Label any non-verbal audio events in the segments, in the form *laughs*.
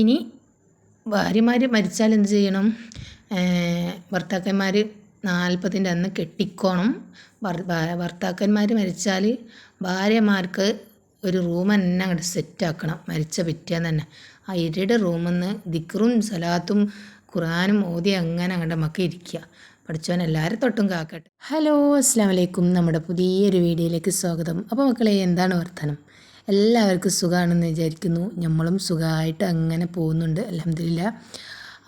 ഇനി ഭാര്യമാർ മരിച്ചാൽ എന്ത് ചെയ്യണം? ഭർത്താക്കന്മാർ നാൽപ്പതിന്റെ അന്ന് കെട്ടിക്കോണം. ഭർത്താക്കന്മാർ മരിച്ചാൽ ഭാര്യമാർക്ക് ഒരു റൂം തന്നെ അങ്ങോട്ട് സെറ്റാക്കണം മരിച്ച പിറ്റേന്ന് തന്നെ. ആ ഇരയുടെ റൂമിൽ നിന്ന് ദിക്റും സലാത്തും ഖുറാനും ഓതി അങ്ങനെ അങ്ങോട്ട് നമുക്ക് ഇരിക്കുക പഠിച്ചവൻ എല്ലാവരും തൊട്ടും കാക്കട്ടെ. ഹലോ അസ്സാം വലൈക്കും നമ്മുടെ പുതിയൊരു വീഡിയോയിലേക്ക് സ്വാഗതം. അപ്പോൾ മക്കളെ എന്താണ് വർത്തനം? എല്ലാവർക്കും സുഖമാണെന്ന് വിചാരിക്കുന്നു. നമ്മളും സുഖമായിട്ട് അങ്ങനെ പോകുന്നുണ്ട്. അലഹമില്ല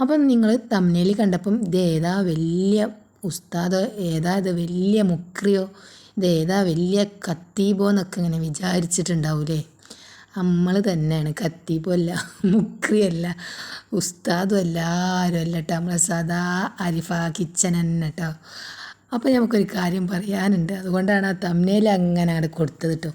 അപ്പം നിങ്ങൾ തമ്മിൽ കണ്ടപ്പം ഇത് ഏതാ വലിയ ഉസ്താദോ ഏതാ ഇത് വലിയ മുക്രിയോ ഇത് ഏതാ വലിയ കത്തീബോ എന്നൊക്കെ ഇങ്ങനെ വിചാരിച്ചിട്ടുണ്ടാവൂലേ? നമ്മൾ തന്നെയാണ്. കത്തീബോ അല്ല മുക്രിയല്ല ഉസ്താദും എല്ലാവരും അല്ല കേട്ടോ നമ്മളെ സദാ അരിഫ കിച്ചൻ തന്നെ കേട്ടോ അപ്പോൾ നമുക്കൊരു കാര്യം പറയാനുണ്ട്. അതുകൊണ്ടാണ് ആ തമ്നയിൽ അങ്ങനെ അവിടെ കൊടുത്തത് കേട്ടോ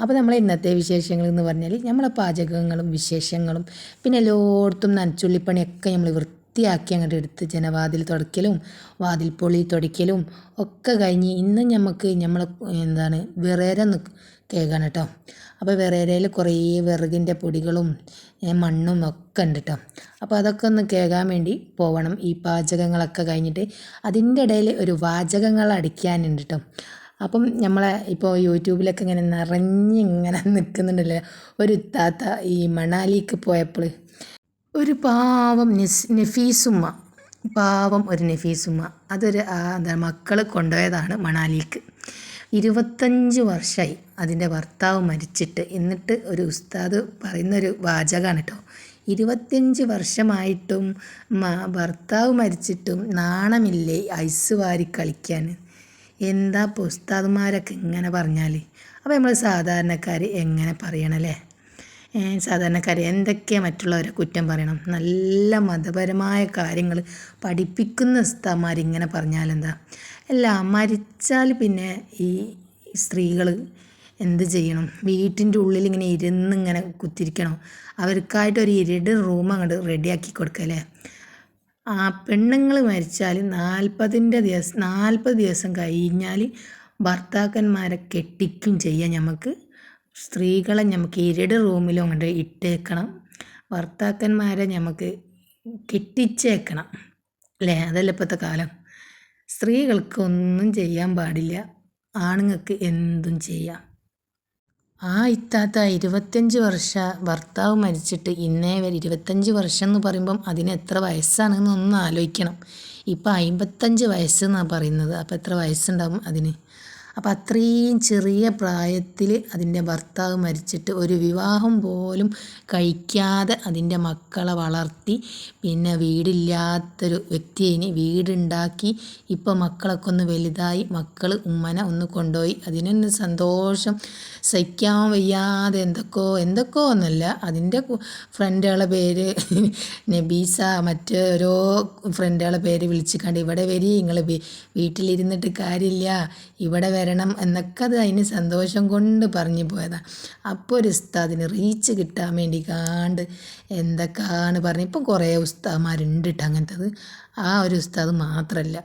അപ്പോൾ നമ്മൾ ഇന്നത്തെ വിശേഷങ്ങൾ എന്ന് പറഞ്ഞാൽ നമ്മളെ പാചകങ്ങളും വിശേഷങ്ങളും പിന്നെ എല്ലായിടത്തും നനച്ചുള്ളിപ്പണിയൊക്കെ നമ്മൾ വൃത്തിയാക്കി അങ്ങോട്ട് എടുത്ത് ജനവാതിൽ തുടയ്ക്കലും വാതിൽ പൊളി തുടയ്ക്കലും ഒക്കെ കഴിഞ്ഞ് ഇന്ന് നമുക്ക് നമ്മൾ എന്താണ് വിറേര കേൾക്കണം കേട്ടോ. അപ്പോൾ വിറേരയിൽ കുറേ വിറകിന്റെ പൊടികളും മണ്ണും ഒക്കെ ഉണ്ട് കേട്ടോ. അപ്പോൾ അതൊക്കെ ഒന്ന് കേൾക്കാൻ വേണ്ടി പോവണം. ഈ പാചകങ്ങളൊക്കെ കഴിഞ്ഞിട്ട് അതിന്റെ ഇടയിൽ ഒരു വാചകങ്ങൾ അടിക്കാനുണ്ട് കേട്ടോ. അപ്പം നമ്മളെ ഇപ്പോൾ യൂട്യൂബിലൊക്കെ ഇങ്ങനെ നിറഞ്ഞിങ്ങനെ നിൽക്കുന്നുണ്ടല്ലോ. ഒരു താത്ത ഈ മണാലിക്ക് പോയപ്പോൾ ഒരു പാവം നിസ് നഫീസുമ്മ പാവം ഒരു നഫീസുമ്മ. അതൊരു എന്താ മക്കൾ കൊണ്ടുപോയതാണ് മണാലിക്ക്. ഇരുപത്തഞ്ച് വർഷമായി അതിന്റെ ഭർത്താവ് മരിച്ചിട്ട്. എന്നിട്ട് ഒരു ഉസ്താദ് പറയുന്നൊരു വാചകമാണ് കേട്ടോ ഇരുപത്തിയഞ്ച് വർഷമായിട്ടും ഭർത്താവ് മരിച്ചിട്ടും നാണമില്ലേ ഐസ് വാരി കളിക്കാൻ? എന്താ പുസ്താദ്മാരൊക്കെ ഇങ്ങനെ പറഞ്ഞാൽ അപ്പോൾ നമ്മൾ സാധാരണക്കാർ എങ്ങനെ പറയണല്ലേ? സാധാരണക്കാർ എന്തൊക്കെ മറ്റുള്ളവരെ കുറ്റം പറയണം? നല്ല മതപരമായ കാര്യങ്ങൾ പഠിപ്പിക്കുന്ന ഉസ്താമാരിങ്ങനെ പറഞ്ഞാലെന്താ? അല്ല മരിച്ചാൽ പിന്നെ ഈ സ്ത്രീകൾ എന്ത് ചെയ്യണം? വീട്ടിന്റെ ഉള്ളിൽ ഇങ്ങനെ ഇരുന്ന് ഇങ്ങനെ കുത്തിരിക്കണം? അവർക്കായിട്ട് ഒരു ഇരുട് റൂം അങ്ങോട്ട് റെഡിയാക്കി കൊടുക്കല്ലേ ആ പെണ്ണുങ്ങൾ മരിച്ചാൽ നാൽപ്പതിന്റെ ദിവസം നാൽപ്പത് ദിവസം കഴിഞ്ഞാൽ ഭർത്താക്കന്മാരെ കെട്ടിക്കും ചെയ്യാം നമുക്ക് സ്ത്രീകളെ നമുക്ക് ഇരുട് റൂമിലും അങ്ങോട്ട് ഇട്ടേക്കണം. ഭർത്താക്കന്മാരെ നമുക്ക് കെട്ടിച്ചേക്കണം. അല്ലേ അതല്ല ഇപ്പോഴത്തെ കാലം. സ്ത്രീകൾക്ക് ഒന്നും ചെയ്യാൻ പാടില്ല. ആണുങ്ങൾക്ക് എന്തും ചെയ്യാം. ആ ഇത്താത്ത ഇരുപത്തഞ്ച് വർഷ ഭർത്താവ് മരിച്ചിട്ട് ഇന്നേ വരെ ഇരുപത്തഞ്ച് വർഷം എന്ന് പറയുമ്പം അതിന് എത്ര വയസ്സാണെന്ന് ഒന്ന് ആലോചിക്കണം ഇപ്പം അമ്പത്തഞ്ച് വയസ്സെന്നാണ് പറയുന്നത്. അപ്പോൾ എത്ര വയസ്സുണ്ടാവും അതിന്? അപ്പോൾ അത്രയും ചെറിയ പ്രായത്തിൽ അതിന്റെ ഭർത്താവ് മരിച്ചിട്ട് ഒരു വിവാഹം പോലും കഴിക്കാതെ അതിന്റെ മക്കളെ വളർത്തി പിന്നെ വീടില്ലാത്തൊരു വ്യക്തിയെ വീടുണ്ടാക്കി ഇപ്പോൾ മക്കളൊക്കെ ഒന്ന് വലുതായി മക്കൾ ഉമ്മനെ ഒന്ന് കൊണ്ടുപോയി അതിനൊന്ന് സന്തോഷം സഹിക്കാൻ വയ്യാതെ എന്തൊക്കെയോ എന്തൊക്കെയോ ഒന്നുമല്ല അതിന്റെ ഫ്രണ്ടുകളെ പേര് *laughs* നബീസ മറ്റ് ഓരോ ഫ്രണ്ടുകളെ പേര് വിളിച്ചിക്കാണ്ട് ഇവിടെ വരി നിങ്ങൾ വീട്ടിലിരുന്നിട്ട് കാര്യമില്ല ഇവിടെ വരണം എന്നൊക്കെ അത് അതിന് സന്തോഷം കൊണ്ട് പറഞ്ഞു പോയതാണ് അപ്പോൾ ഒരു ഉസ്താദിന് റീച്ച് കിട്ടാൻ വേണ്ടി കാണ്ട് എന്തൊക്കെയാണ് പറഞ്ഞ്. ഇപ്പം കുറേ ഉസ്താദ്മാരുണ്ട് കേട്ടോ അങ്ങനത്തത്. ആ ഒരു ഉസ്താദ് മാത്രമല്ല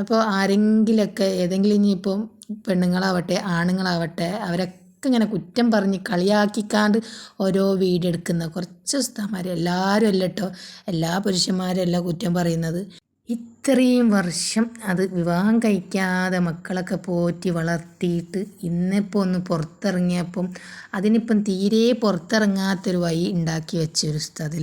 അപ്പോൾ ആരെങ്കിലൊക്കെ ഏതെങ്കിലും ഇനിയിപ്പം പെണ്ണുങ്ങളാവട്ടെ ആണുങ്ങളാവട്ടെ അവരൊക്കെ ഇങ്ങനെ കുറ്റം പറഞ്ഞ് കളിയാക്കിക്കാണ്ട് ഓരോ വീഡിയോ എടുക്കുന്ന കുറച്ച് ഉസ്താമാർ എല്ലാവരും അല്ല കേട്ടോ എല്ലാ പുരുഷന്മാരും അല്ല കുറ്റം പറയുന്നത്. ഇത്രയും വർഷം അത് വിവാഹം കഴിക്കാതെ മക്കളൊക്കെ പോറ്റി വളർത്തിയിട്ട് ഇന്നിപ്പോൾ ഒന്ന് പുറത്തിറങ്ങിയപ്പം അതിനിപ്പം തീരെ പുറത്തിറങ്ങാത്തൊരു വഴി ഉണ്ടാക്കി വെച്ച ഒരു ഉസ്താദ്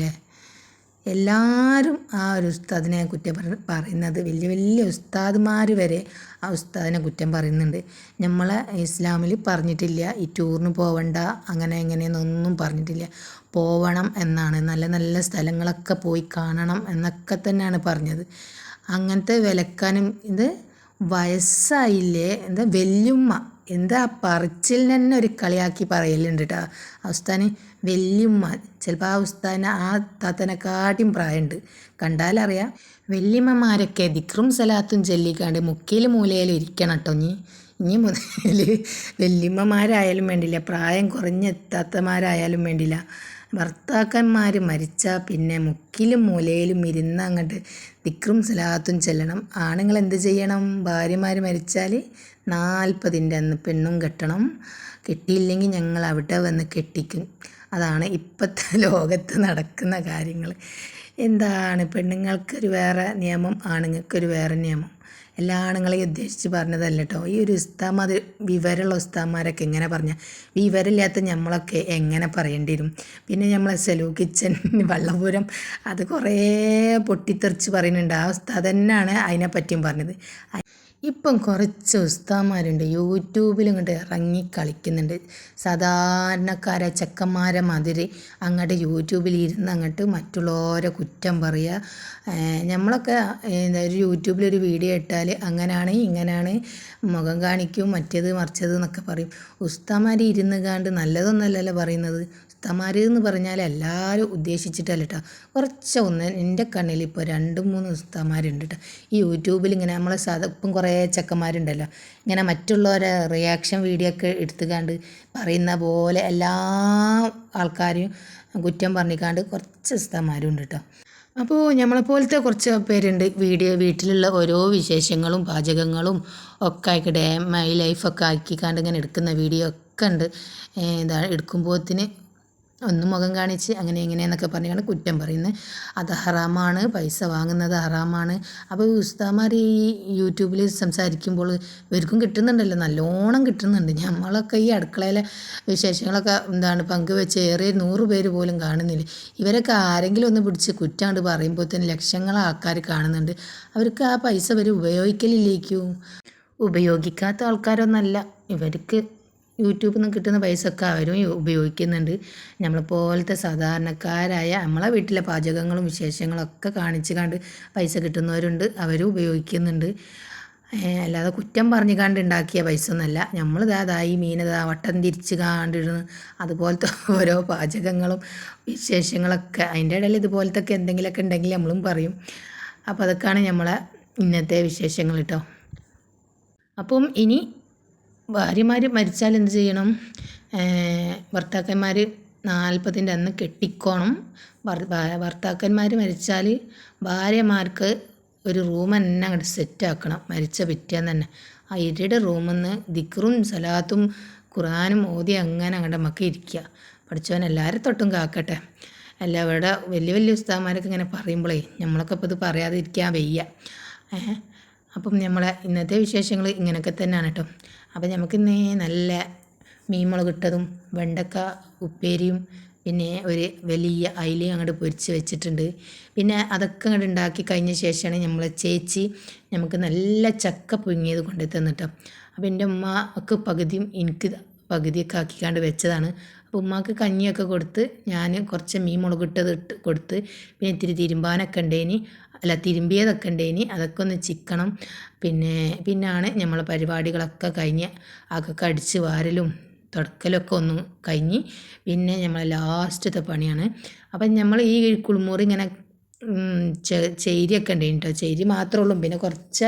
എല്ലാവരും ആ ഒരു ഉസ്താദിനെ കുറ്റം പറയുന്നത് വലിയ വലിയ ഉസ്താദ്മാർ വരെ ആ ഉസ്താദിനെ കുറ്റം പറയുന്നുണ്ട്. നമ്മളെ ഇസ്ലാമിൽ പറഞ്ഞിട്ടില്ല ഈ ടൂറിന് പോവണ്ട അങ്ങനെ എങ്ങനെയെന്നൊന്നും പറഞ്ഞിട്ടില്ല. പോവണം എന്നാണ് നല്ല നല്ല സ്ഥലങ്ങളൊക്കെ പോയി കാണണം എന്നൊക്കെ തന്നെയാണ് പറഞ്ഞത്. അങ്ങനത്തെ വിലക്കാനും ഇത് വയസ്സായില്ലേ? എന്താ വല്യുമ്മ. എന്താ പറച്ചിൽ തന്നെ ഒരു കളിയാക്കി പറയലുണ്ട് കേട്ടോ ആ ഉസ്താന് വല്യുമ്മ. ചിലപ്പോൾ ആ ഉസ്താന് ആ താത്തനെക്കാട്ടിയും പ്രായമുണ്ട് കണ്ടാലറിയാം. വല്യമ്മമാരൊക്കെ ദിക്റും സലാത്തും ചൊല്ലിക്കാണ്ട് മുക്കിൽ മൂലയിൽ ഇരിക്കണം കേട്ടോ നീ ഇനി മുതൽ വല്യമ്മമാരായാലും വേണ്ടില്ല. പ്രായം കുറഞ്ഞ താത്തമാരായാലും വേണ്ടില്ല. ഭർത്താക്കന്മാർ മരിച്ചാൽ പിന്നെ മുക്കിലും മൂലയിലും ഇരുന്ന് അങ്ങോട്ട് ദിക്റും സലാത്തും ചെല്ലണം. ആണുങ്ങൾ എന്ത് ചെയ്യണം? ഭാര്യമാർ മരിച്ചാൽ നാൽപ്പതിന്റെ അന്ന് പെണ്ണും കെട്ടണം. കെട്ടിയില്ലെങ്കിൽ ഞങ്ങൾ അവിടെ വന്ന് കെട്ടിക്കും. അതാണ് ഇപ്പോഴത്തെ *laughs* ലോകത്ത് നടക്കുന്ന കാര്യങ്ങൾ എന്താണ്? പെണ്ണുങ്ങൾക്കൊരു വേറെ നിയമം ആണുങ്ങൾക്കൊരു വേറെ നിയമം. എല്ലാ ആണുങ്ങളെയും ഉദ്ദേശിച്ച് പറഞ്ഞതല്ല കേട്ടോ ഈ ഒരു ഉസ്താമാർ വിവരമുള്ള ഉസ്താമാരൊക്കെ എങ്ങനെ പറഞ്ഞാൽ വിവരമില്ലാത്ത നമ്മളൊക്കെ എങ്ങനെ പറയേണ്ടി വരും? പിന്നെ നമ്മളെ സെലു കിച്ചൻ *laughs* വള്ളപുരം അത് കുറേ പൊട്ടിത്തെറിച്ച് പറയുന്നുണ്ട്. ആ ഉസ്താദ് തന്നെയാണ് അതിനെപ്പറ്റിയും പറഞ്ഞത്. ഇപ്പം കുറച്ച് ഉസ്താമാരുണ്ട് യൂട്യൂബിൽ ഇങ്ങോട്ട് ഇറങ്ങി കളിക്കുന്നുണ്ട്. സാധാരണക്കാരെ ചെക്കന്മാരെ മാതിരി അങ്ങോട്ട് യൂട്യൂബിൽ ഇരുന്ന് അങ്ങോട്ട് മറ്റുള്ളവരെ കുറ്റം പറയുക നമ്മളൊക്കെ എന്താ ഒരു യൂട്യൂബിലൊരു വീഡിയോ ഇട്ടാൽ അങ്ങനെയാണ് ഇങ്ങനെയാണ് മുഖം കാണിക്കും മറ്റേത് മറിച്ചത് എന്നൊക്കെ പറയും. ഉസ്താമാർ ഇരുന്ന് കാണ്ട് നല്ലതൊന്നല്ലല്ലോ പറയുന്നത്. ഉസ്താന്മാർ എന്ന് പറഞ്ഞാൽ എല്ലാവരും ഉദ്ദേശിച്ചിട്ടല്ല കേട്ടോ കുറച്ച് ഒന്ന് എന്റെ കണ്ണിൽ ഇപ്പോൾ രണ്ട് മൂന്ന് ഉസ്താമാരുണ്ട് കേട്ടോ ഈ യൂട്യൂബിൽ ഇങ്ങനെ നമ്മളെ സാധാ ഇപ്പം കുറേ ചെക്കന്മാരുണ്ടല്ലോ. ഇങ്ങനെ മറ്റുള്ളവരെ റിയാക്ഷൻ വീഡിയോ ഒക്കെ എടുത്തുകാണ്ട് പറയുന്ന പോലെ എല്ലാ ആൾക്കാരെയും കുറ്റം പറഞ്ഞിക്കാണ്ട് കുറച്ച് ഉസ്താമാരുണ്ട് കേട്ടോ അപ്പോൾ നമ്മളെപ്പോലത്തെ കുറച്ച് പേരുണ്ട്. വീഡിയോ വീട്ടിലുള്ള ഓരോ വിശേഷങ്ങളും പാചകങ്ങളും ഒക്കെ ആയിക്കട്ടെ മൈ ലൈഫൊക്കെ ആക്കിക്കാണ്ട് ഇങ്ങനെ എടുക്കുന്ന വീഡിയോ ഒക്കെ ഉണ്ട്. എന്താ എടുക്കുമ്പോഴത്തിന് ഒന്ന് മുഖം കാണിച്ച് അങ്ങനെ ഇങ്ങനെയെന്നൊക്കെ പറഞ്ഞാണ് കുറ്റം പറയുന്നത്. അത് ഹറാമാണ്. പൈസ വാങ്ങുന്നത് ഹറാമാണ്. അപ്പോൾ ഉസ്താമാർ ഈ യൂട്യൂബിൽ സംസാരിക്കുമ്പോൾ ഇവർക്കും കിട്ടുന്നുണ്ടല്ലോ. നല്ലോണം കിട്ടുന്നുണ്ട്. നമ്മളൊക്കെ ഈ അടുക്കളയിലെ വിശേഷങ്ങളൊക്കെ എന്താണ് പങ്കുവെച്ച് ഏറെ നൂറ് പേര് പോലും കാണുന്നില്ല. ഇവരൊക്കെ ആരെങ്കിലും ഒന്ന് പിടിച്ച് കുറ്റാണ്ട് പറയുമ്പോൾ തന്നെ ലക്ഷങ്ങൾ ആൾക്കാർ കാണുന്നുണ്ട്. അവർക്ക് ആ പൈസ അവർ ഉപയോഗിക്കലില്ലേക്കും? ഉപയോഗിക്കാത്ത ആൾക്കാരൊന്നല്ല. ഇവർക്ക് യൂട്യൂബിൽ നിന്ന് കിട്ടുന്ന പൈസ ഒക്കെ അവരും ഉപയോഗിക്കുന്നുണ്ട്. നമ്മളെ പോലത്തെ സാധാരണക്കാരായ നമ്മളെ വീട്ടിലെ പാചകങ്ങളും വിശേഷങ്ങളൊക്കെ കാണിച്ച് കണ്ട് പൈസ കിട്ടുന്നവരുണ്ട് അവരും ഉപയോഗിക്കുന്നുണ്ട്. അല്ലാതെ കുറ്റം പറഞ്ഞു കണ്ട് ഉണ്ടാക്കിയ പൈസ ഒന്നല്ല നമ്മൾ ഇതായി മീനതാ വട്ടം തിരിച്ച് കാണ്ടിരുന്ന് അതുപോലത്തെ *laughs* ഓരോ പാചകങ്ങളും വിശേഷങ്ങളൊക്കെ. അതിന്റെ ഇടയിൽ ഇതുപോലത്തെ ഒക്കെ എന്തെങ്കിലുമൊക്കെ ഉണ്ടെങ്കിൽ നമ്മളും പറയും. അപ്പോൾ അതൊക്കെയാണ് നമ്മളെ ഇന്നത്തെ വിശേഷങ്ങൾ കേട്ടോ അപ്പം ഇനി ഭാര്യമാർ മരിച്ചാൽ എന്ത് ചെയ്യണം? ഭർത്താക്കന്മാർ നാൽപ്പതിന്റെ അന്ന് കെട്ടിക്കോണം. ഭർത്താക്കന്മാർ മരിച്ചാൽ ഭാര്യമാർക്ക് ഒരു റൂം തന്നെ അങ്ങോട്ട് സെറ്റാക്കണം. മരിച്ച പിറ്റേന്ന് തന്നെ. ആ ഇരയുടെ റൂമെന്ന് ദിക്റും സലാത്തും ഖുറാനും ഓതി അങ്ങനെ അങ്ങോട്ട് നമുക്ക് ഇരിക്കുക പഠിച്ചവൻ എല്ലാവരും തൊട്ടും കാക്കട്ടെ. അല്ല ഇവിടെ വലിയ വലിയ ഉസ്താമാരൊക്കെ ഇങ്ങനെ പറയുമ്പോഴേ നമ്മളൊക്കെ ഇപ്പോൾ ഇത് പറയാതിരിക്കാൻ വയ്യ. അപ്പം നമ്മളെ ഇന്നത്തെ വിശേഷങ്ങൾ ഇങ്ങനെയൊക്കെ തന്നെയാണ് കേട്ടോ അപ്പം നമുക്കിന്ന് നല്ല മീൻ മുളകിട്ടതും വെണ്ടക്ക ഉപ്പേരിയും പിന്നെ ഒരു വലിയ അയിലയും അങ്ങോട്ട് പൊരിച്ച് വെച്ചിട്ടുണ്ട്. പിന്നെ അതൊക്കെ അങ്ങോട്ട് ഉണ്ടാക്കി കഴിഞ്ഞ ശേഷമാണ് നമ്മളെ ചേച്ചി നമുക്ക് നല്ല ചക്ക പുഴുങ്ങിയത് കൊണ്ടു തന്നിട്ടോ അപ്പോൾ എന്റെ ഉമ്മക്ക് പകുതിയും എനിക്ക് പകുതിയൊക്കെ ആക്കിക്കാണ്ട് വെച്ചതാണ്. അപ്പോൾ ഉമ്മാക്ക് കഞ്ഞിയൊക്കെ കൊടുത്ത് ഞാൻ കുറച്ച് മീൻ മുളകിട്ടത് ഇട്ട് കൊടുത്ത് പിന്നെ ഇത്തിരി തിരുമ്പാനൊക്കെ ഉണ്ടേനി. അല്ല തിരുമ്പിയതൊക്കെ ഉണ്ടേനി. അതൊക്കെ ഒന്ന് ചിക്കണം. പിന്നെ പിന്നാണ് നമ്മളെ പരിപാടികളൊക്കെ കഴിഞ്ഞ് അതൊക്കെ അടിച്ച് വാരലും തുടക്കലൊക്കെ ഒന്ന് കഴിഞ്ഞ് പിന്നെ നമ്മളെ ലാസ്റ്റത്തെ പണിയാണ്. അപ്പം നമ്മൾ ഈ കുളിമുറി ഇങ്ങനെ ചേരിയൊക്കെ ഉണ്ട് കേട്ടോ. ചേരി മാത്രമേ ഉള്ളൂ. പിന്നെ കുറച്ച്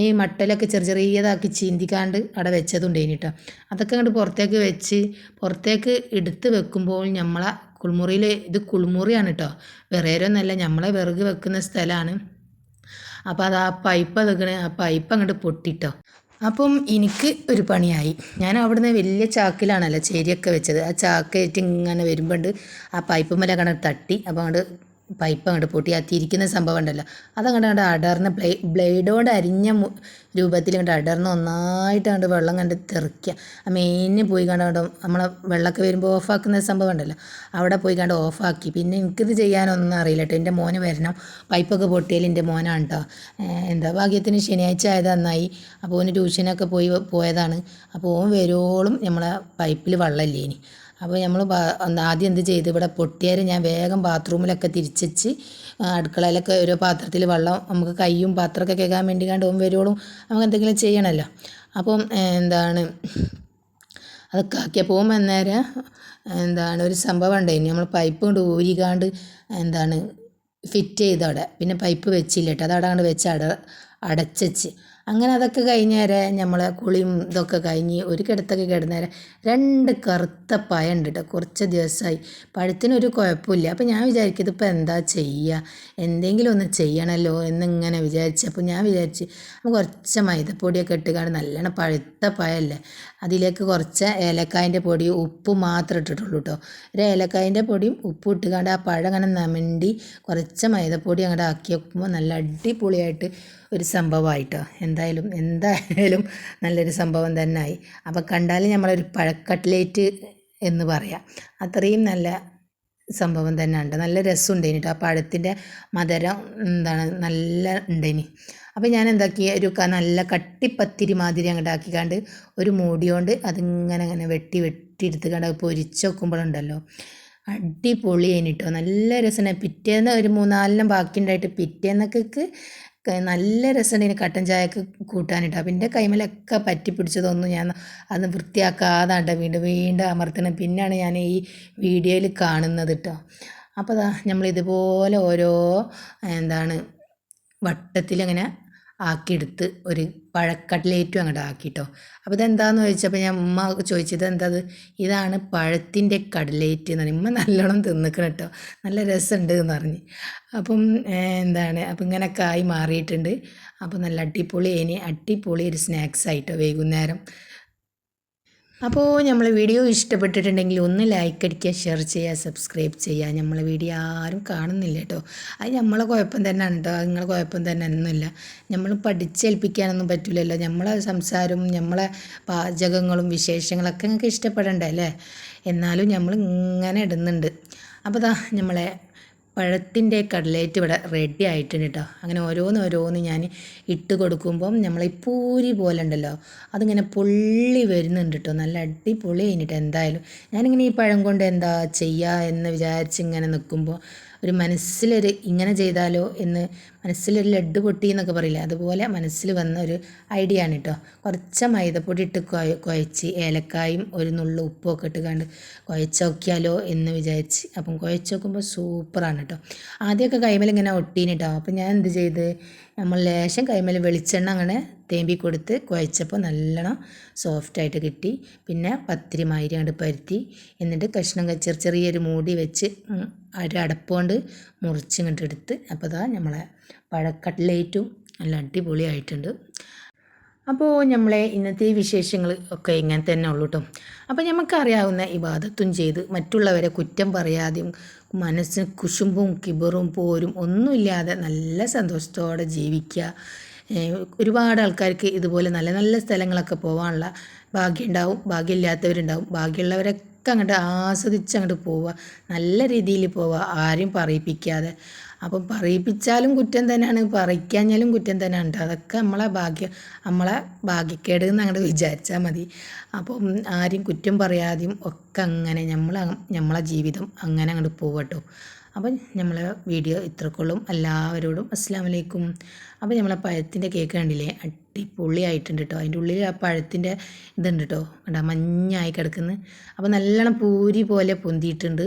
ഈ മട്ടലൊക്കെ ചെറിയ ചെറിയതാക്കി ചീന്തിക്കാണ്ട് അവിടെ വെച്ചതുണ്ട് കേട്ടോ. അതൊക്കെ അങ്ങോട്ട് പുറത്തേക്ക് വെച്ച് പുറത്തേക്ക് എടുത്ത് വെക്കുമ്പോൾ നമ്മളെ കുളിമുറിയിൽ ഇത് കുളിമുറിയാണ് കേട്ടോ. വിറേരൊന്നല്ല നമ്മളെ വിറക് വെക്കുന്ന സ്ഥലമാണ്. അപ്പോൾ അത് ആ പൈപ്പ് അതൊക്കെ ആ പൈപ്പ് അങ്ങോട്ട് പൊട്ടിട്ടോ. അപ്പം എനിക്ക് ഒരു പണിയായി. ഞാൻ അവിടുന്ന് വലിയ ചാക്കിലാണല്ലോ ചേരിയൊക്കെ വെച്ചത്. ആ ചാക്കേറ്റ് ഇങ്ങനെ വരുമ്പോണ്ട് ആ പൈപ്പ് മേലെ കണ്ട് തട്ടി. അപ്പോൾ അങ്ങോട്ട് പൈപ്പ് അങ്ങോട്ട് പൊട്ടി ആ തിരിക്കുന്ന സംഭവം ഉണ്ടല്ലോ അതങ്ങോട്ട് അങ്ങോട്ട് അടർന്ന് ബ്ലേ ബ്ലേഡോട് അരിഞ്ഞ രൂപത്തിൽ അങ്ങോട്ട് അടർന്ന് ഒന്നായിട്ട് അങ്ങോട്ട് വെള്ളം കണ്ട് തെറിക്കുക ആ മെയിന് പോയി കണ്ട് അങ്ങോട്ട് നമ്മളെ വെള്ളമൊക്കെ വരുമ്പോൾ ഓഫാക്കുന്ന സംഭവം ഉണ്ടല്ലോ അവിടെ പോയി കണ്ട് ഓഫാക്കി. പിന്നെ എനിക്കിത് ചെയ്യാനൊന്നും അറിയില്ല കേട്ടോ എന്റെ മോന് വരണം. പൈപ്പൊക്കെ പൊട്ടിയാൽ എന്റെ മോനാണ് കേട്ടോ എന്താ ഭാഗ്യത്തിന് ശനിയാഴ്ച ആയത് നന്നായി. അപ്പോൾ ഓന് ട്യൂഷനൊക്കെ പോയി പോയതാണ്. അപ്പോൾ ഓൻ വരുവോളും നമ്മളെ പൈപ്പിൽ വെള്ളമില്ലേ ഇനി അപ്പോൾ നമ്മൾ ആദ്യം എന്ത് ചെയ്ത്? ഇവിടെ പൊട്ടിയാൽ ഞാൻ വേഗം ബാത്റൂമിലൊക്കെ തിരിച്ചെച്ച് അടുക്കളയിലൊക്കെ ഓരോ പാത്രത്തിൽ വെള്ളം നമുക്ക് കയ്യും പാത്രമൊക്കെ കേൾക്കാൻ വേണ്ടി കണ്ട് ഓം വരുവോളും. നമുക്ക് എന്തെങ്കിലും ചെയ്യണമല്ലോ. അപ്പം എന്താണ് അതൊക്കെ ആക്കിയപ്പോൾ അന്നേരം എന്താണ് ഒരു സംഭവം ഉണ്ടായിരുന്നു നമ്മൾ പൈപ്പ് കൊണ്ട് ഊരികാണ്ട് എന്താണ് ഫിറ്റ് ചെയ്തവിടെ പിന്നെ പൈപ്പ് വെച്ചില്ല കേട്ടോ. അത് അവിടെ കൊണ്ട് വെച്ച് അട അടച്ചു അങ്ങനെ അതൊക്കെ കഴിഞ്ഞേരെ നമ്മളെ കുളിയും ഇതൊക്കെ കഴിഞ്ഞ് ഒരു കിടത്തൊക്കെ കിടന്നേരെ രണ്ട് കറുത്ത പഴം ഉണ്ട് കേട്ടോ കുറച്ച് ദിവസമായി പഴത്തിനൊരു കുഴപ്പമില്ല. അപ്പോൾ ഞാൻ വിചാരിക്കും ഇതിപ്പോൾ എന്താ ചെയ്യുക എന്തെങ്കിലും ഒന്ന് ചെയ്യണമല്ലോ എന്നിങ്ങനെ വിചാരിച്ചു. അപ്പോൾ ഞാൻ വിചാരിച്ച് കുറച്ച് മൈദപ്പൊടിയൊക്കെ ഇട്ടുകൊണ്ട് നല്ലോണം പഴുത്ത പഴമല്ലേ അതിലേക്ക് കുറച്ച് ഏലക്കായന്റെ പൊടി ഉപ്പ് മാത്രം ഇട്ടിട്ടുള്ളൂ കേട്ടോ ഒരു ഏലക്കായന്റെ പൊടിയും ഉപ്പും ഇട്ടുകാണ്ട് ആ പഴം അങ്ങനെ നമണ്ടി കുറച്ച് മൈദപ്പൊടി അങ്ങോട്ട് ആക്കി വെക്കുമ്പോൾ നല്ല അടിപൊളിയായിട്ട് ഒരു സംഭവമായിട്ടോ എന്തായാലും എന്തായാലും നല്ലൊരു സംഭവം തന്നെ ആയി അപ്പോൾ കണ്ടാൽ നമ്മളൊരു പഴക്കട്ട്ലേറ്റ് എന്ന് പറയാം. അത്രയും നല്ല സംഭവം തന്നെ ഉണ്ട് നല്ല രസമുണ്ട് കേട്ടോ ആ പഴത്തിന്റെ മധുരം എന്താണ് നല്ല ഉണ്ടേനി. അപ്പോൾ ഞാൻ എന്താക്കി ഒരു നല്ല കട്ടിപ്പത്തിരി മാതിരി അങ്ങോട്ട് ആക്കിക്കാണ്ട് ഒരു മൂടി കൊണ്ട് അതിങ്ങനെ അങ്ങനെ വെട്ടി വെട്ടി എടുത്ത് കണ്ട് അത് പൊരിച്ച് വെക്കുമ്പോഴുണ്ടല്ലോ അടിപൊളി കേട്ടോ നല്ല രസമാണ് പിറ്റേന്ന് ഒരു മൂന്നാലെണ്ണം ബാക്കി ഉണ്ടായിട്ട് പിറ്റേന്നൊക്കെ നല്ല രസമുണ്ട് കട്ടൻ ചായക്ക് കൂട്ടാനിട്ട്. അപ്പം എന്റെ കൈമലൊക്കെ പറ്റി പിടിച്ചതൊന്നും ഞാൻ അത് വൃത്തിയാക്കാതാണ്ട. വീണ്ടും വീണ്ടും അമർത്തണം. പിന്നെയാണ് ഞാൻ ഈ വീഡിയോയിൽ കാണുന്നത് കേട്ടോ അപ്പോൾ നമ്മൾ ഇതുപോലെ ഓരോ എന്താണ് വട്ടത്തിലങ്ങനെ ആക്കിയെടുത്ത് ഒരു പഴക്കട്ലേറ്റും അങ്ങോട്ട് ആക്കിട്ടോ. അപ്പോൾ ഇതെന്താന്ന് ചോദിച്ചപ്പോൾ ഞാൻ ഉമ്മ ചോദിച്ചത് എന്താ ഇതാണ് പഴത്തിന്റെ കടലേറ്റ് എന്ന് പറഞ്ഞു. ഉമ്മ നല്ലോണം തിന്നിക്കണം കേട്ടോ. നല്ല രസമുണ്ട് എന്ന് പറഞ്ഞ്. അപ്പം എന്താണ്? അപ്പം ഇങ്ങനെ ആയി മാറിയിട്ടുണ്ട്. അപ്പോൾ നല്ല അടിപൊളി ഇനി അടിപൊളി ഒരു സ്നാക്സ് ആയിട്ടോ വൈകുന്നേരം. അപ്പോൾ നമ്മളെ വീഡിയോ ഇഷ്ടപ്പെട്ടിട്ടുണ്ടെങ്കിൽ ഒന്ന് ലൈക്ക് അടിക്കുക ഷെയർ ചെയ്യുക സബ്സ്ക്രൈബ് ചെയ്യുക. നമ്മളെ വീഡിയോ ആരും കാണുന്നില്ല കേട്ടോ. അത് നമ്മളെ കുഴപ്പം തന്നെയാണ് കേട്ടോ. അത് നിങ്ങളെ കുഴപ്പം തന്നെ ഒന്നുമില്ല നമ്മൾ പഠിച്ചേൽപ്പിക്കാനൊന്നും പറ്റില്ലല്ലോ നമ്മളെ സംസാരവും നമ്മളെ പാചകങ്ങളും വിശേഷങ്ങളൊക്കെ നിങ്ങൾക്ക് ഇഷ്ടപ്പെടണ്ടേ അല്ലേ? എന്നാലും നമ്മൾ ഇങ്ങനെ ഇടുന്നുണ്ട് അപ്പോൾ നമ്മളെ പഴത്തിന്റെ കട്ലേറ്റ് ഇവിടെ റെഡി ആയിട്ടുണ്ട് കേട്ടോ അങ്ങനെ ഓരോന്ന് ഓരോന്ന് ഞാൻ ഇട്ട് കൊടുക്കുമ്പം നമ്മൾ ഈ പൂരി പോലെ ഉണ്ടല്ലോ അതിങ്ങനെ പൊള്ളി വരുന്നുണ്ട് കേട്ടോ നല്ല അടിപൊളി കഴിഞ്ഞിട്ട് എന്തായാലും. ഞാനിങ്ങനെ ഈ പഴം കൊണ്ട് എന്താ ചെയ്യുക എന്ന് വിചാരിച്ച് ഇങ്ങനെ നിൽക്കുമ്പോൾ ഒരു മനസ്സിലൊരു ഇങ്ങനെ ചെയ്താലോ എന്ന് മനസ്സിലൊരു ലഡ്ഡു പൊട്ടി എന്നൊക്കെ പറയില്ലേ? അതുപോലെ മനസ്സിൽ വന്ന ഒരു ഐഡിയ ആണ് കേട്ടോ കുറച്ച് മൈദപ്പൊടി ഇട്ട് കുഴ കുഴച്ച് ഏലക്കായും ഒരു നുള്ളു ഉപ്പൊക്കെ ഇട്ട് കണ്ട് കുഴച്ചോക്കിയാലോ എന്ന് വിചാരിച്ച് അപ്പം കുഴച്ച് നോക്കുമ്പോൾ സൂപ്പറാണ് കേട്ടോ ആദ്യമൊക്കെ കൈമേൽ ഇങ്ങനെ ഒട്ടീന് കേട്ടോ അപ്പം ഞാൻ എന്ത് ചെയ്ത്? നമ്മൾ ലേശം കൈമേൽ വെളിച്ചെണ്ണ അങ്ങനെ തേമ്പി കൊടുത്ത് കുഴച്ചപ്പോൾ നല്ലോണം സോഫ്റ്റായിട്ട് കിട്ടി. പിന്നെ പത്തിരി മാതിരി അങ്ങോട്ട് പരുത്തി. എന്നിട്ട് കഷ്ണം ചെറിയ ചെറിയൊരു മൂടി വെച്ച് ഒരു അടപ്പുകൊണ്ട് മുറിച്ച് ഇങ്ങോട്ട് എടുത്ത് അപ്പോൾ അതാ നമ്മളെ പഴക്കട്ട്ലേറ്റും നല്ല അടിപൊളിയായിട്ടുണ്ട്. അപ്പോൾ നമ്മളെ ഇന്നത്തെ വിശേഷങ്ങൾ ഒക്കെ ഇങ്ങനെ തന്നെ ഉള്ളൂ കേട്ടോ അപ്പോൾ നമുക്കറിയാവുന്ന ഇബാദത്തും ചെയ്ത് മറ്റുള്ളവരെ കുറ്റം പറയാതെയും മനസ്സിന് കുശുമ്പും കിബറും പോരും ഒന്നുമില്ലാതെ നല്ല സന്തോഷത്തോടെ ജീവിക്കുക. ഒരുപാട് ആൾക്കാർക്ക് ഇതുപോലെ നല്ല നല്ല സ്ഥലങ്ങളൊക്കെ പോകാനുള്ള ഭാഗ്യം ഉണ്ടാവും ഭാഗ്യമില്ലാത്തവരുണ്ടാവും. ഭാഗ്യമുള്ളവരൊക്കെ അങ്ങോട്ട് ആസ്വദിച്ച് അങ്ങോട്ട് പോവുക. നല്ല രീതിയിൽ പോവുക. ആരും പറയിപ്പിക്കാതെ. അപ്പം പറയിപ്പിച്ചാലും കുറ്റം തന്നെയാണ് പറയിക്കാഞ്ഞാലും കുറ്റം തന്നെയാണ്. അതൊക്കെ നമ്മളെ ഭാഗ്യം നമ്മളെ ഭാഗ്യക്കേട് എന്ന് അങ്ങോട്ട് വിചാരിച്ചാൽ മതി. അപ്പം ആരും കുറ്റം പറയാതെയും ഒക്കെ അങ്ങനെ നമ്മൾ നമ്മളെ ജീവിതം അങ്ങനെ അങ്ങോട്ട് പോകട്ടോ അപ്പം നമ്മളെ വീഡിയോ ഇത്രക്കുള്ളും. എല്ലാവരോടും അസ്സാം വലൈക്കും അപ്പം നമ്മളെ പഴത്തിന്റെ കേക്ക് കണ്ടില്ലേ? അടിപൊളിയായിട്ടുണ്ട് കേട്ടോ അതിന്റെ ഉള്ളിൽ ആ പഴത്തിന്റെ ഇതുണ്ട് കേട്ടോ കണ്ടാ മഞ്ഞായി കിടക്കുന്നത് അപ്പോൾ നല്ലോണം പൂരി പോലെ പൊന്തിയിട്ടുണ്ട്.